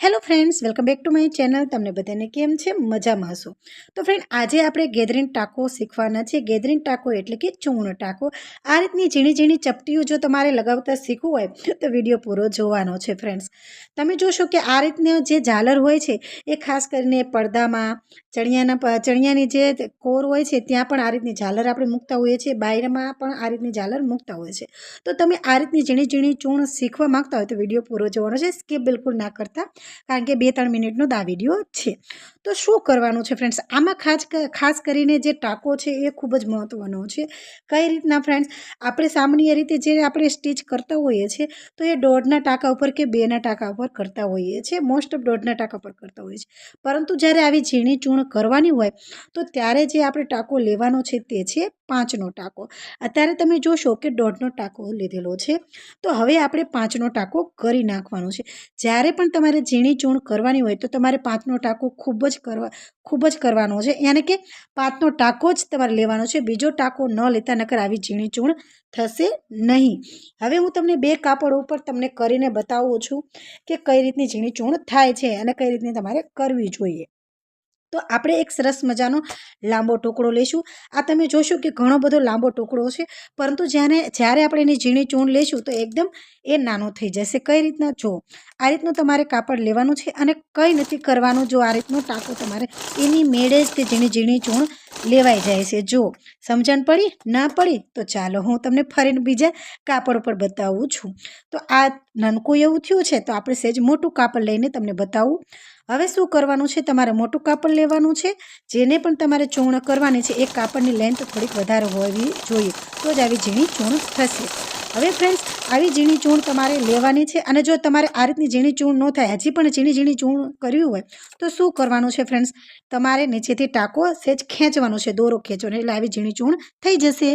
Hello friends, welcome back to my channel. તમને બધાને કેમ છે? મજામાં હશો? તો ફ્રેન્ડ, આજે આપણે ગેધરીન ટાંકો શીખવાના છે ગેધરીન ટાંકો એટલે કે ચૂણ ટાંકો. આ રીતની ઝીણી ઝીણી ચપટીઓ જો તમારે લગાવતા શીખવું હોય, તો વીડિયો પૂરો જોવાનો છે ફ્રેન્ડ્સ. તમે જોશો કે આ રીતની જે ઝાલર હોય છે, એ ખાસ કરીને પડદામાં, ચણિયાના ચણિયાની જે કોર હોય છે, ત્યાં પણ આ રીતની ઝાલર આપણે મૂકતા હોઈએ છીએ. બાયરમાં પણ આ રીતની ઝાલર મૂકતા હોય છે તો તમે આ રીતની ઝીણી ઝીણી ચૂણ શીખવા માંગતા હોય, તો વીડિયો પૂરો જોવાનો છે. સ્કીપ બિલકુલ ના કરતા. કારણ કે બે, ત્રણ મિનિટનો દાવીડિયો વીડિયો છે. તો શું કરવાનું છે ફ્રેન્ડ્સ આમાં ખાસ ખાસ કરીને જે ટાંકો છે એ ખૂબ જ મહત્ત્વનો છે. કઈ રીતના ફ્રેન્ડ્સ આપણે સામાન્ય રીતે જે આપણે સ્ટીચ કરતા હોઈએ છીએ તો એ દોઢના ટાંકા ઉપર કે બેના ટાંકા ઉપર કરતા હોઈએ છીએ મોસ્ટ ઓફ દોઢના ટાંકા પર કરતા હોઈએ છીએ પરંતુ જ્યારે આવી ઝીણી ચૂણ કરવાની હોય, તો ત્યારે જે આપણે ટાંકો લેવાનો છે તે છે પાંચનો ટાંકો. અત્યારે તમે જોશો કે દોઢનો ટાંકો લીધેલો છે. તો હવે આપણે પાંચનો ટાંકો કરી નાખવાનો છે. જ્યારે પણ તમારે ઝીણી ચૂણ કરવાની હોય તો તમારે પાતનો ટાંકો ખૂબ જ કરવા, ખૂબ જ કરવાનો છે. યાને કે પાતનો ટાંકો જ તમારે લેવાનો છે. બીજો ટાંકો ન લેતા નકર આવી ઝીણી ચૂણ થશે નહીં. હવે હું તમને બે કાપડ ઉપર તમને કરીને બતાવું છું કે કઈ રીતની ઝીણી ચૂણ થાય છે અને કઈ રીતની તમારે કરવી જોઈએ. તો આપણે એક સરસ મજાનો લાંબો ટુકડો લઈશું. આ તમે જોશો કે ઘણો બધો લાંબો ટુકડો છે, પરંતુ જ્યારે જ્યારે આપણે એની ઝીણી ચૂણ લઈશું તો એકદમ એ નાનો થઈ જશે. કઈ રીતના? જો, આ રીતનું તમારે કાપડ લેવાનું છે અને કંઈ નથી કરવાનું જો આ રીતનો ટાંકો તમારે એની મેળે જ તે ઝીણી ઝીણી ચૂણ લેવાઈ જાય છે. જો સમજણ પડી? ના પડી? તો ચાલો હું તમને ફરીને બીજા કાપડ ઉપર બતાવું છું. તો આ નાનકું એવું થયું છે, તો આપણે સહેજ મોટું કાપડ લઈને તમને બતાવું. હવે શું કરવાનું છે? તમારે મોટું કાપડ લેવાનું છે, જેને પણ તમારે ચૂર્ણ કરવાની છે, એ કાપડની લેન્થ થોડીક વધારે હોવી જોઈએ. તો જ આવી ઝીણી ચૂર્ણ થશે. હવે ફ્રેન્ડ્સ આવી ઝીણી ચૂર્ણ તમારે લેવાની છે અને જો તમારે આ રીતની ઝીણી ચૂર્ણ ન થાય, હજી પણ ઝીણી ઝીણી ચૂર્ણ કરવી હોય, તો શું કરવાનું છે ફ્રેન્ડ્સ તમારે નીચેથી ટાંકો સહેજ ખેંચવાનો છે, દોરો ખેંચવાનો, એટલે આવી ઝીણી ચૂર્ણ થઈ જશે.